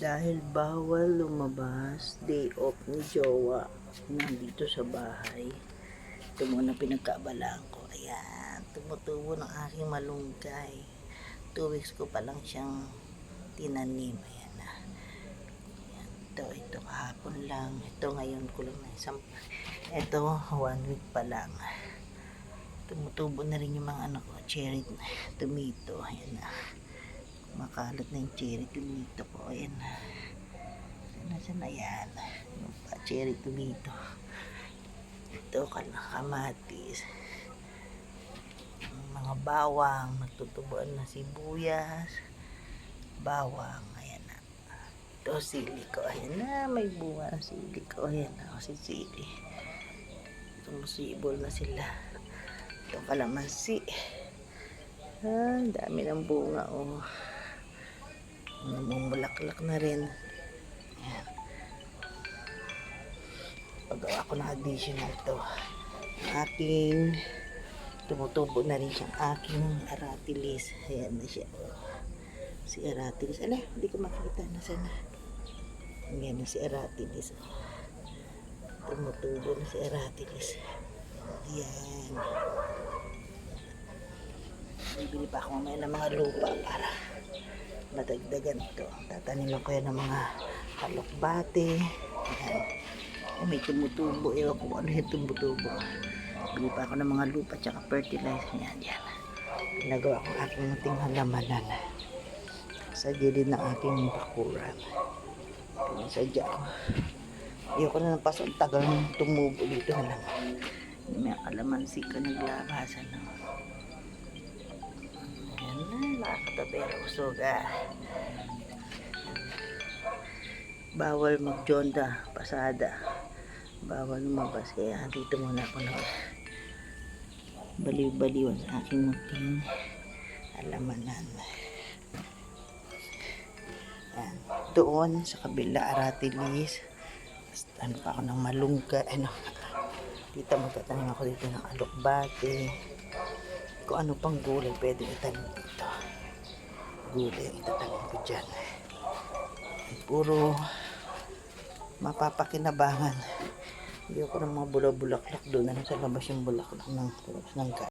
Dahil bawal lumabas, day off ni Jowa nandito sa bahay. Ito muna pinagkaabalaan ko. Ayan, tumutubo ng aking malunggay. Two weeks ko pa lang siyang tinanim. Ayan na. Ayan, ito, ito kahapon lang. Ito ngayon ko lang isang... Ito, one week pa lang. Tumutubo na rin yung mga ano ko, cherry tomato. Ayan na makalat na yung cherry tomato ko. Ayan na. Nasaan na yan? Yung pa, cherry tomato. Ito, kamatis. Mga bawang, natutubuan na sibuyas. Bawang, ayan na. Ito, sili ko. Ayan na, may bunga ng sili ko. Ayan na, kasi sili. Tumusibol na sila. Ito, kalamansi. Ah, ang dami ng bunga, oh. Namumulaklak na rin. Ayan. Pagawa ko ng additional to. Aking tumutubo na rin siyang aking aratilis. Ayan na siya. Si aratilis. Ala, hindi ko makita na sana. Ayan na si aratilis. Tumutubo na si aratilis. Ayan. Bibili pa ako mamaya ng mga lupa para madagdagan ito. Tataniman ko yan ng mga kalokbate. Ayan. Eh, may tumutubo. Ewan ko ano yung tumutubo. Bili pa ako ng mga lupa tsaka fertilizer. Yan, yan. Pinagawa ko aking munting halamanan sa gilid ng aking bakuran. Pinasadya ko. Ayoko na ng paso. Tagal nang tumubo dito na lang. May kalamansi ka naglabasan. No? Ayan na, nakakatabera usog ah. Bawal magjonda, pasada. Bawal lumabas. Kaya dito muna ako nag baliw-baliwan sa aking munting alamanan. Ayan. Doon sa kabila, aratilis. Ano pa ako ng malungga. Ano, dito magtatanim ako dito ng alokbate kung ano pang gulay pwede itanim dito. Gulay ang itatanim ko dyan. Puro mapapakinabangan. Hindi ako ng mga bulak-bulaklak doon. Ano sa labas yung bulaklak ng, ng